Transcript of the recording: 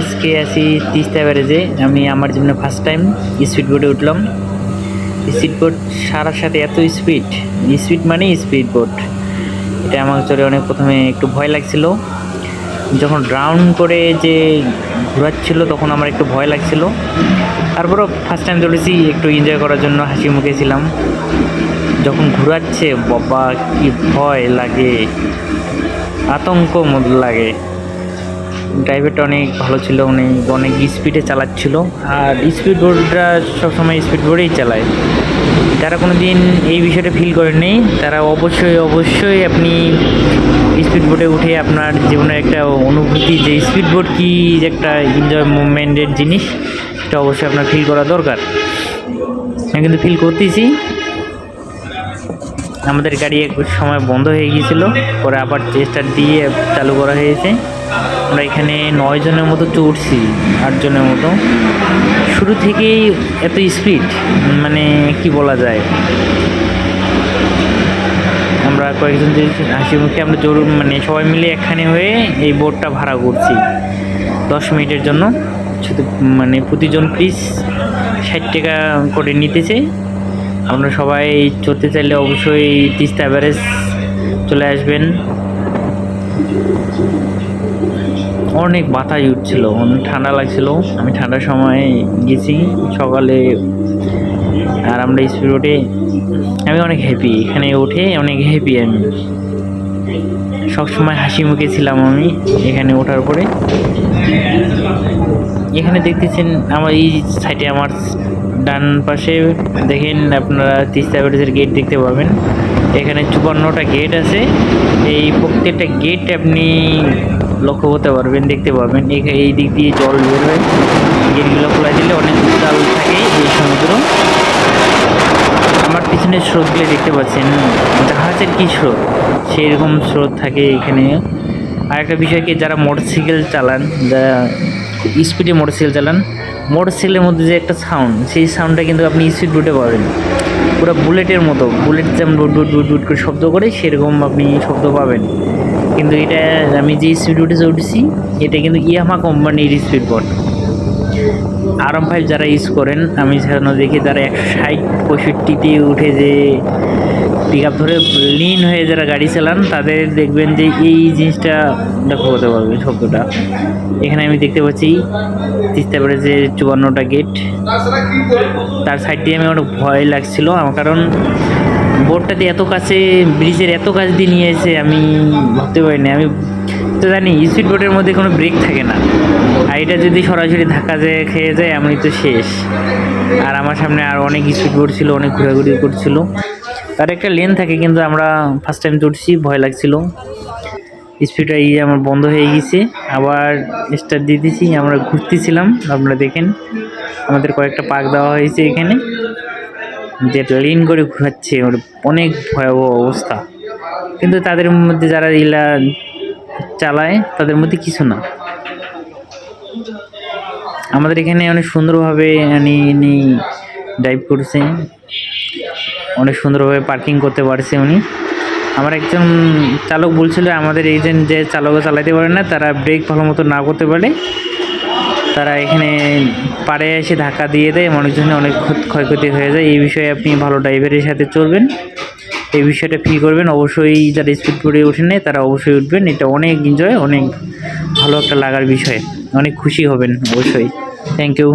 আজকে আছি তিস্তা ব্যারেজে। আমি আমার জীবনে ফার্স্ট টাইম স্পিড বোটে উঠলাম। স্পিড বোট সারার সাথে এত স্পিড স্পিড মানে স্পিড বোট এটা আমার চলে অনেক প্রথমে একটু ভয় লাগছিল। যখন রাউন্ড করে যে ঘোরাচ্ছিল, তখন আমার একটু ভয় লাগছিল। তারপরও ফার্স্ট টাইম চলেছি, একটু এনজয় করার জন্য হাসি মুখে ছিলাম। যখন ঘোরাচ্ছে, বাবা, কি ভয় লাগে। আতঙ্ক লাগে। ড্রাইভারটা অনেক ভালো ছিল, উনি অনেক স্পিডে চালাচ্ছিল। আর স্পিড বোর্ডরা সবসময় স্পিড বোর্ডেই চালায়। যারা কোনো দিন এই বিষয়টা ফিল করেনি তারা অবশ্যই অবশ্যই আপনি স্পিড বোটে উঠে আপনার জীবনের একটা অনুভূতি, যে স্পিড বোট কি একটা এনজয় মুভমেন্টের জিনিস, সেটা অবশ্যই আপনার ফিল করা দরকার। আমি কিন্তু ফিল করতেছি। আমাদের গাড়ি এক সময় বন্ধ হয়ে গিয়েছিল। পরে আবার চেষ্টা দিয়ে চালু করা হয়েছে। আমরা এখানে নয় জনের মতো চড়ছি, আট জনের মতো। শুরু থেকেই এত স্পিড মানে কি বলা যায়? আমরা কয়েকজন হাসি মুখে আমরা জোর মানে সবাই মিলে একখানে হয়ে এই বোটটা ভাড়া করছি। দশ মিনিটের জন্য। শুধু মানে প্রতিজন প্লিজ ষাট টাকা করে নিতেছে। আপনারা সবাই চড়তে চাইলে অবশ্যই তিস্তা অ্যাভারেজ চলে আসবেন। অনেক বাতাস উঠছিল, অনেক ঠান্ডা লাগছিল। আমি ঠান্ডার সময় গেছি সকালে, আর আমরা স্পিড বোটে আমি অনেক হ্যাপি এখানে উঠে অনেক হ্যাপি আমি। সবসময় হাসি মুখে ছিলাম আমি এখানে ওঠার পরে। এখানে দেখতেছেন আমার এই সাইডে আমার ডান পাশে দেখেন আপনারা তিস্তা ব্যারেজের গেট দেখতে পাবেন। এখানে চুপান্নটা গেট আছে। এই প্রত্যেকটা গেট আপনি লক্ষ্য করতে পারবেন, দেখতে পাবেন। এই দিক দিয়ে জল বের হয়। গেটগুলো খোলা দিলে অনেক উত্তাল থাকে এই সমুদ্র। আমার পিছনে স্রোতগুলো দেখতে পাচ্ছেন। জাহাজের কি স্রোত? সেই রকম স্রোত থাকে এখানে। আর একটা বিষয় কি, যারা মোটরসাইকেল চালান যারা স্পিডে মোটরসাইকেল চালান। মোটরসাইকেলের মধ্যে যে একটা সাউন্ড সেই সাউন্ডটা কিন্তু আপনি স্পিড বুটে পাবেন। পুরো বুলেটের মতো, বুলেট যেমন ডুট ডুট ডুট ডুট করে শব্দ করে, সেরকম আপনি শব্দ পাবেন। কিন্তু এটা আমি যে স্পিড বুটে উঠেছি এটা কিন্তু ইয়ামা কোম্পানির স্পিড বোট আরাম ফাইভ যারা ইউজ করেন, আমি সেখানে দেখি যারা একশো ষাট, পঁয়ষট্টিতে উঠে যে পিক আপ ধরে লিন হয়ে যারা গাড়ি চালান, তাদের দেখবেন যে এই জিনিসটা লক্ষ্য করতে পারবে শব্দটা। এখানে আমি দেখতে পাচ্ছি তিস্তা যে চুয়ান্নটা গেট তার সাইড দিয়ে আমি অনেক ভয় লাগছিল, আমার কারণ বোর্ডটা দিয়ে এত কাছে, ব্রিজের এত কাছ দিয়ে নিয়ে এসে আমি ভাবতে পারিনি। আমি তো জানি স্পিড বোটের মধ্যে কোনো ব্রেক থাকে না। আর এটা যদি সরাসরি ধাক্কা যেয়ে খেয়ে যায়, আমি তো শেষ। আর আমার সামনে আর অনেক স্পিড বোট ছিল, অনেক ঘোরাঘুরি করছিল। তার একটা লেন থাকে, কিন্তু আমরা ফার্স্ট টাইম চড়ছি ভয় লাগছিল। স্পিডটা এই আমার বন্ধ হয়ে গেছে। আবার স্টার্ট দিয়ে দিয়েছি আমরা ঘুরতেছিলাম, আপনারা দেখেন। আমাদের কয়েকটা পাক দেওয়া হয়েছে এখানে। যে লেন করে ঘোরাচ্ছে অনেক ভয়াবহ অবস্থা। কিন্তু তাদের মধ্যে যারা ইলা চালায়, তাদের মধ্যে কিছু না। আমাদের এখানে অনেক সুন্দরভাবে উনি উনি ড্রাইভ করছে। অনেক সুন্দরভাবে পার্কিং করতে পারছে উনি। আমার একজন চালক বলছিল, আমাদের এজেন্ট যে চালক চালাতে পারে না, তারা ব্রেক ভালো মতো না করতে পারে তারা এখানে পাড়ে এসে ধাক্কা দিয়ে দেয়, মানুষজনের অনেক ক্ষত- ক্ষয়ক্ষতি হয়ে যায়। এই বিষয়ে আপনি ভালো ড্রাইভারের সাথে চলবেন। এই বিষয়টা ফিল করবেন। অবশ্যই যারা স্পিড বোর্ডে ওঠেন তারা অবশ্যই উঠবেন। এটা অনেক এনজয় অনেক ভালো একটা লাগার বিষয়। অনেক খুশি হবেন, অবশ্যই। Thank you